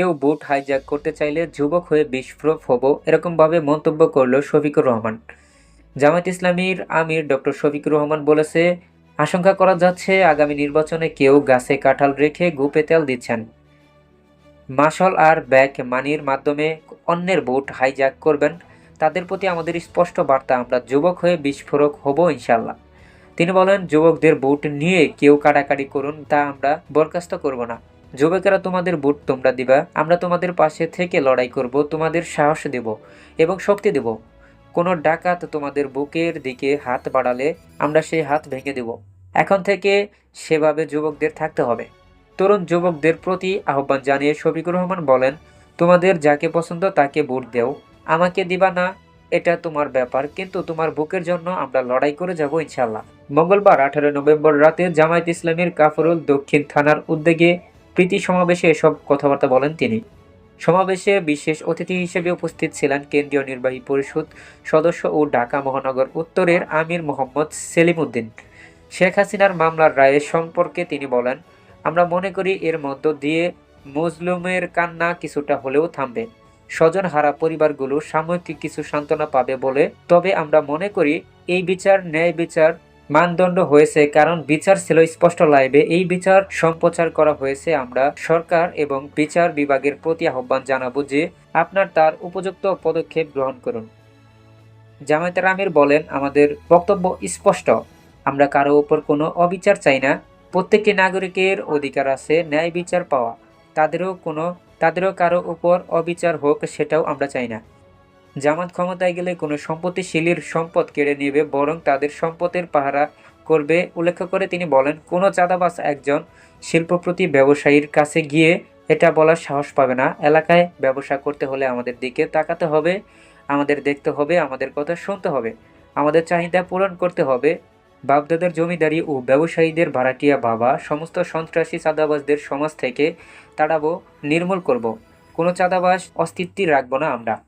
কেউ বুট হাইজ্যাক করতে চাইলে যুবক হয়ে বিস্ফোরক হব এরকমভাবে মন্তব্য করল শফিকুর রহমান। জামায়াত ইসলামীর আমির ডক্টর শফিকুর রহমান বলেছে, আশঙ্কা করা যাচ্ছে আগামী নির্বাচনে কেউ গাছে কাঁঠাল রেখে গুপে তেল দিচ্ছেন। মাসল আর ব্যাক মানির মাধ্যমে অন্যের ভোট হাইজ্যাক করবেন। তাদের প্রতি আমাদের স্পষ্ট বার্তা, আমরা যুবক হয়ে বিস্ফোরক হব ইনশাল্লাহ তিনি বলেন, যুবকদের ভোট নিয়ে কেউ কাটাকাটি করুন, তা আমরা বরখাস্ত করব না। যুবকেরা তোমাদের বুট তোমরা দিবা, আমরা তোমাদের পাশে থেকে লড়াই করব, তোমাদের সাহস দেব এবং শক্তি দেব। কোনো ডাকাত তোমাদের বুকের দিকে হাত বাড়ালে আমরা সেই হাত ভেঙে দেব। এখন থেকে সেভাবে যুবকদের থাকতে হবে। তরুণ যুবকদের প্রতি আহ্বান জানিয়ে শফিকুর রহমান বলেন, তোমাদের যাকে পছন্দ তাকে ভোট দেও। আমাকে দিবা না, এটা তোমার ব্যাপার, কিন্তু তোমার বুকের জন্য আমরা লড়াই করে যাব ইনশাল্লাহ মঙ্গলবার আঠারো নভেম্বর রাতে জামায়াত ইসলামীর কাফরুল দক্ষিণ থানার উদ্যোগে প্রীতি সমাবেশে এসব কথাবার্তা বলেন তিনি। সমাবেশে বিশেষ অতিথি হিসেবে উপস্থিত ছিলেন কেন্দ্রীয় নির্বাহী পরিষদ সদস্য ও ঢাকা মহানগর উত্তরের আমির মোহাম্মদ সেলিম উদ্দিন শেখ হাসিনার মামলার রায়ের সম্পর্কে তিনি বলেন, আমরা মনে করি এর মধ্য দিয়ে মজলুমের কান্না কিছুটা হলেও থামবে। স্বজন হারা পরিবারগুলো সাময়িক কিছু সান্ত্বনা পাবে বলে, তবে আমরা মনে করি এই বিচার ন্যায় বিচার মানদণ্ড হয়েছে কারণ বিচার ছিল স্পষ্ট লাইভে। এই বিচার সম্প্রচার করা হয়েছে আমরা সরকার এবং বিচার বিভাগের প্রতি আহ্বান জানাব যে আপনার তার উপযুক্ত পদক্ষেপ গ্রহণ করুন। জামায়াতের আমির বলেন, আমাদের বক্তব্য স্পষ্ট। আমরা কারও উপর কোনো অবিচার চাই না। প্রত্যেকটি নাগরিকের অধিকার আছে, ন্যায় বিচার পাওয়া। তাদেরও কোনো, তাদেরও কারও উপর অবিচার হোক, সেটাও আমরা চাই না। জামাত ক্ষমতায় গেলে কোনো সম্পত্তিশীলীর সম্পদ কেড়ে নেবে, বরং তাদের সম্পদের পাহারা করবে। উল্লেখ করে তিনি বলেন, কোনো চাঁদাবাস একজন শিল্পপ্রতি ব্যবসায়ীর কাছে গিয়ে এটা বলার সাহস পাবে না। এলাকায় ব্যবসা করতে হলে আমাদের দিকে তাকাতে হবে, আমাদের দেখতে হবে, আমাদের কথা শুনতে হবে, আমাদের চাহিদা পূরণ করতে হবে। বাগদাদের জমিদারি ও ব্যবসায়ীদের ভাড়াটিয়া বাবা, সমস্ত সন্ত্রাসী চাঁদাবাজদের সমাজ থেকে তাড়াবো, নির্মূল করব। কোনো চাঁদাবাস অস্তিত্বই রাখব না আমরা।